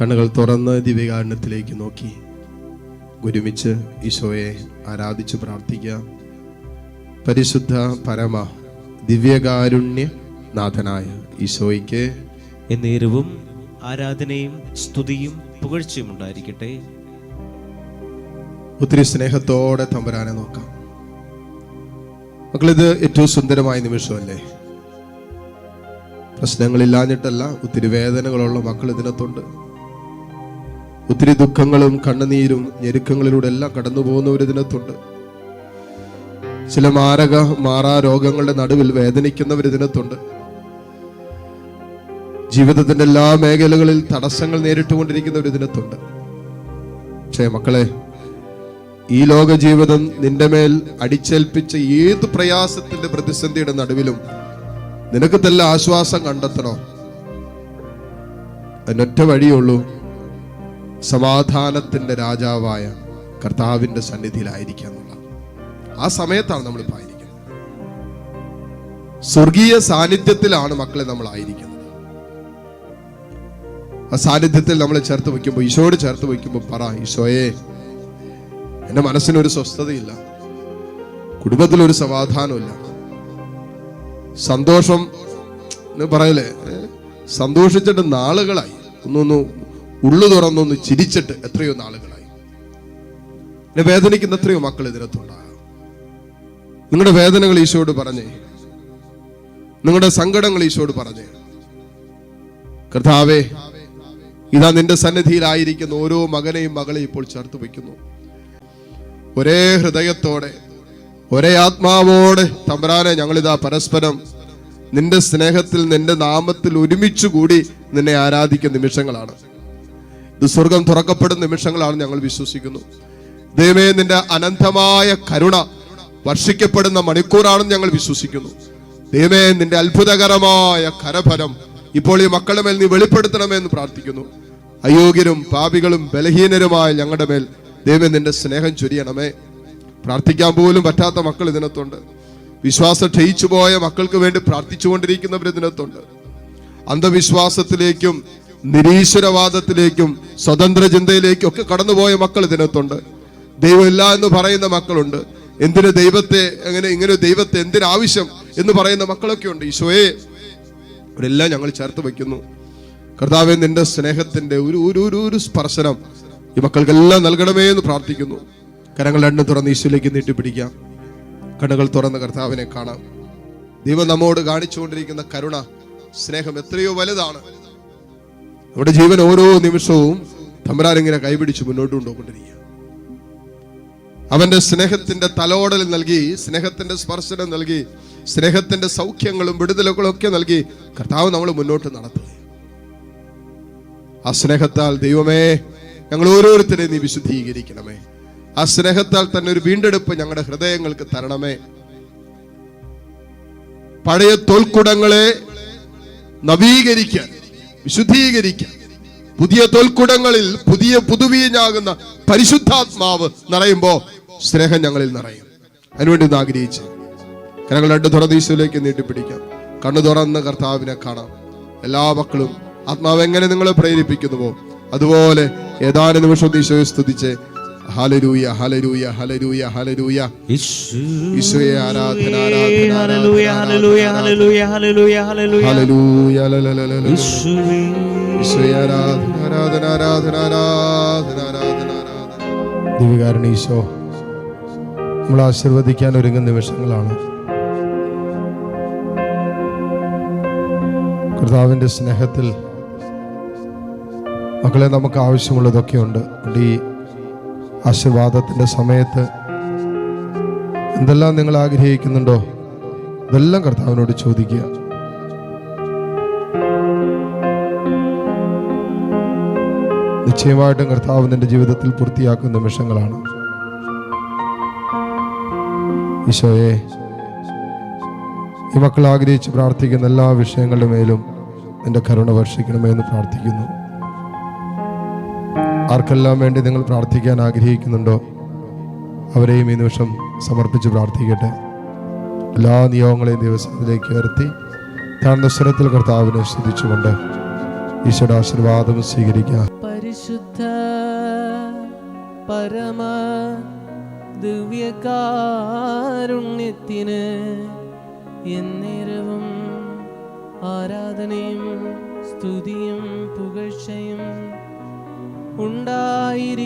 കണ്ണുകൾ തുറന്ന് ദിവ്യകാരണത്തിലേക്ക് നോക്കി. ഒരുമിച്ച് ഈശോയെ ആരാധിച്ച് പ്രാർത്ഥിക്കുക. പരിശുദ്ധ പരമ ദിവ്യകാരുണ്യ നാഥനായ ഈശോയ്ക്ക് എന്നേരവും ആരാധനയും സ്തുതിയും പുകഴ്ചയും ഉണ്ടായിരിക്കട്ടെ. ഒത്തിരി സ്നേഹത്തോടെ തമ്പുരാനെ നോക്കാം. മക്കളിത് ഏറ്റവും സുന്ദരമായ നിമിഷമല്ലേ? പ്രശ്നങ്ങളില്ലാഞ്ഞിട്ടല്ല ഒത്തിരി വേദനകളുള്ള മക്കൾ ഇതിനകത്തുണ്ട്. ഒത്തിരി ദുഃഖങ്ങളും കണ്ണുനീരും ഞെരുക്കങ്ങളിലൂടെ എല്ലാം കടന്നു ഒരു ദിനത്തുണ്ട്. ചില മാരക മാറാ രോഗങ്ങളുടെ നടുവിൽ വേദനിക്കുന്നവർ ഇതിനകത്തുണ്ട് ജീവിതത്തിന്റെ എല്ലാ മേഖലകളിൽ തടസ്സങ്ങൾ നേരിട്ടുകൊണ്ടിരിക്കുന്നവർ ഇതിനകത്തുണ്ട് പക്ഷേ മക്കളെ ഈ ലോക ജീവിതം നിന്റെ മേൽ അടിച്ചേൽപ്പിച്ച ഏത് പ്രയാസത്തിന്റെ പ്രതിസന്ധിയുടെ നടുവിലും നിനക്ക് നല്ല ആശ്വാസം കണ്ടെത്തണോ? അതിനൊറ്റ വഴിയുള്ളൂ സമാധാനത്തിന്റെ രാജാവായ കർത്താവിന്റെ സന്നിധിയിലായിരിക്കുക എന്നുള്ള ആ സമയത്താണ് നമ്മൾ ഇപ്പോൾ ആയിരിക്കുന്നത്. സ്വർഗീയ സാന്നിധ്യത്തിലാണ് മക്കളെ നമ്മൾ ആയിരിക്കുന്നത്. ആ സാന്നിധ്യത്തിൽ നമ്മൾ ചേർത്ത് വയ്ക്കുമ്പോൾ ഈശോയോട് ചേർത്ത് വയ്ക്കുമ്പോൾ പറ ഈശോയെ എന്റെ മനസ്സിനൊരു സ്വസ്ഥതയില്ല. കുടുംബത്തിലൊരു സമാധാനമില്ല സന്തോഷം എന്ന് പറയലേ സന്തോഷിച്ചിട്ട് നാളുകളായി. ഒന്നൊന്ന് ഉള്ളു തുറന്നൊന്ന് ചിരിച്ചിട്ട് എത്രയോ നാളുകളായി. എന്നെ വേദനിക്കുന്ന എത്രയോ മക്കൾ ഇതിനകത്തുണ്ടാകാം നിങ്ങളുടെ വേദനകൾ ഈശോയോട് പറഞ്ഞേ. നിങ്ങളുടെ സങ്കടങ്ങൾ ഈശോയോട് പറഞ്ഞേ. കർത്താവേ ഇതാ നിന്റെ സന്നിധിയിലായിരിക്കുന്ന ഓരോ മകനെയും മകളെയും ഇപ്പോൾ ചേർത്ത് വയ്ക്കുന്നു. ഒരേ ഹൃദയത്തോടെ ഒരേ ആത്മാവോടെ തമ്പരാനെ ഞങ്ങളിതാ പരസ്പരം നിന്റെ സ്നേഹത്തിൽ നിന്റെ നാമത്തിൽ ഒരുമിച്ച് കൂടി നിന്നെ ആരാധിക്കുന്ന നിമിഷങ്ങളാണ്. ഇത് സ്വർഗം തുറക്കപ്പെടുന്ന നിമിഷങ്ങളാണ് ഞങ്ങൾ വിശ്വസിക്കുന്നു. ദൈവമേ നിന്റെ അനന്തമായ കരുണ വർഷിക്കപ്പെടുന്ന മണിക്കൂറാണെന്ന് ഞങ്ങൾ വിശ്വസിക്കുന്നു. ദൈവമേ നിന്റെ അത്ഭുതകരമായ കരഫലം ഇപ്പോൾ ഈ മക്കളുടെ മേൽ നീ വെളിപ്പെടുത്തണമെന്ന് പ്രാർത്ഥിക്കുന്നു. അയോഗ്യരും പാപികളും ബലഹീനരുമായ ഞങ്ങളുടെ മേൽ ദൈവം നിന്റെ സ്നേഹം ചൊരിയണമേ. പ്രാർത്ഥിക്കാൻ പോലും പറ്റാത്ത മക്കൾ ഇതിനകത്തുണ്ട്. വിശ്വാസം ക്ഷയിച്ചു പോയ മക്കൾക്ക് വേണ്ടി പ്രാർത്ഥിച്ചുകൊണ്ടിരിക്കുന്നവർ ഇതിനകത്തുണ്ട്. അന്ധവിശ്വാസത്തിലേക്കും നിരീശ്വരവാദത്തിലേക്കും സ്വതന്ത്ര ചിന്തയിലേക്കും ഒക്കെ കടന്നുപോയ മക്കൾ ഇതിനകത്തുണ്ട്. ദൈവമില്ല എന്ന് പറയുന്ന മക്കളുണ്ട്. എന്തിന് ദൈവത്തെ അങ്ങനെ ഇങ്ങനെ ദൈവത്തെ എന്തിനാവശ്യം എന്ന് പറയുന്ന മക്കളൊക്കെ ഉണ്ട്. ഈശോയെ അവരെല്ലാം ഞങ്ങൾ ചേർത്ത് വയ്ക്കുന്നു. കർത്താവെ നിന്റെ സ്നേഹത്തിന്റെ ഒരു ഒരു ഒരു ഒരു സ്പർശനം ഈ മക്കൾക്കെല്ലാം നൽകണമേ എന്ന് പ്രാർത്ഥിക്കുന്നു. കരങ്ങൾ രണ്ടും തുറന്ന് ഈശോയിലേക്ക് നീട്ടിപ്പിടിക്കാം. കണ്ണുകൾ തുറന്ന് കർത്താവിനെ കാണാം. ദൈവം നമ്മോട് കാണിച്ചുകൊണ്ടിരിക്കുന്ന കരുണ സ്നേഹം എത്രയോ വലുതാണ്. നമ്മുടെ ജീവൻ ഓരോ നിമിഷവും തമ്പരാനിങ്ങനെ കൈപിടിച്ച് മുന്നോട്ട് കൊണ്ടുപോകൊണ്ടിരിക്കുക അവന്റെ സ്നേഹത്തിന്റെ തലോടൽ നൽകി സ്നേഹത്തിന്റെ സ്പർശനം നൽകി സ്നേഹത്തിന്റെ സൗഖ്യങ്ങളും വിടുതലുകളും ഒക്കെ നൽകി കർത്താവ് നമ്മൾ മുന്നോട്ട് നടത്തുക ആ സ്നേഹത്താൽ ദൈവമേ ഞങ്ങൾ ഓരോരുത്തരെയും നീ വിശുദ്ധീകരിക്കണമേ. ആ സ്നേഹത്താൽ തന്നെ ഒരു വീണ്ടെടുപ്പ് ഞങ്ങളുടെ ഹൃദയങ്ങൾക്ക് തരണമേ. പഴയ തോൽക്കുടങ്ങളെ നവീകരിക്കാൻ വിശുദ്ധീകരിക്കാൻ പുതിയ തോൽക്കുടങ്ങളിൽ പുതിയ പുതുവീഞ്ഞാകുന്ന പരിശുദ്ധാത്മാവ് നിറയുമ്പോ സ്നേഹം ഞങ്ങളിൽ നിറയും. അതിനുവേണ്ടി ഒന്ന് ആഗ്രഹിച്ച് കരങ്ങൾ രണ്ട് തുറദീശയിലേക്ക് നീട്ടിപ്പിടിക്കാം. കണ്ണു തുറന്ന് കർത്താവിനെ കാണാം. എല്ലാ മക്കളും ആത്മാവ് എങ്ങനെ നിങ്ങളെ പ്രേരിപ്പിക്കുന്നുവോ അതുപോലെ ഏതാനും നിമിഷം ദീശോയെ സ്തുതിച്ച് ഹലരൂയ ഹലരൂയ ഹലരൂയ ഹലരൂയ ഈശോയെ ആരാധന ആരാധന ഹല്ലേലൂയ ഹല്ലേലൂയ ഹല്ലേലൂയ ഹല്ലേലൂയ ഹല്ലേലൂയ ഹല്ലേലൂയ ലലലലല. ഈശോയെ ആരാധന ആരാധന ആരാധന ആരാധന ആരാധന ആരാധന. ദിവ്യകാരണ ഈശോ നമ്മൾ ആശീർവദിക്കാൻ ഒരുങ്ങുന്ന നിമിഷങ്ങളാണ്. കർത്താവിന്റെ സ്നേഹത്തിൽ മക്കളെ നമുക്ക് ആവശ്യമുള്ളതൊക്കെയുണ്ട്. ഈ ആശീർവാദത്തിന്റെ സമയത്ത് എന്തെല്ലാം നിങ്ങൾ ആഗ്രഹിക്കുന്നുണ്ടോ? ഇതെല്ലാം കർത്താവിനോട് ചോദിക്കുക. നിശ്ചയമായിട്ടും കർത്താവ് നിന്റെ ജീവിതത്തിൽ പൂർത്തിയാക്കുന്ന നിമിഷങ്ങളാണ്. ഈശോയെ ഈ മക്കൾ ആഗ്രഹിച്ച് പ്രാർത്ഥിക്കുന്ന എല്ലാ വിഷയങ്ങളുടെ മേലും നിന്റെ കരുണ വർഷിക്കണമേ എന്ന് പ്രാർത്ഥിക്കുന്നു. ആർക്കെല്ലാം വേണ്ടി നിങ്ങൾ പ്രാർത്ഥിക്കാൻ ആഗ്രഹിക്കുന്നുണ്ടോ? അവരെയും ഈ നിമിഷം സമർപ്പിച്ച് പ്രാർത്ഥിക്കട്ടെ. എല്ലാ നിയോഗങ്ങളെയും ദിവസത്തിലേക്ക് ഉയർത്തി താഴ്ന്ന സ്വരത്തിൽ കർത്താവിനെ ശ്രദ്ധിച്ചുകൊണ്ട് ഈശോയുടെ ആശീർവാദം സ്വീകരിക്കാം പരിശുദ്ധ പരമ ദിവ്യകാരുണ്യത്തിന് എന്നേരവും ആരാധനയും സ്തുതിയും പുകഴ്ചയും ഉണ്ടായിരിക്കട്ടെ.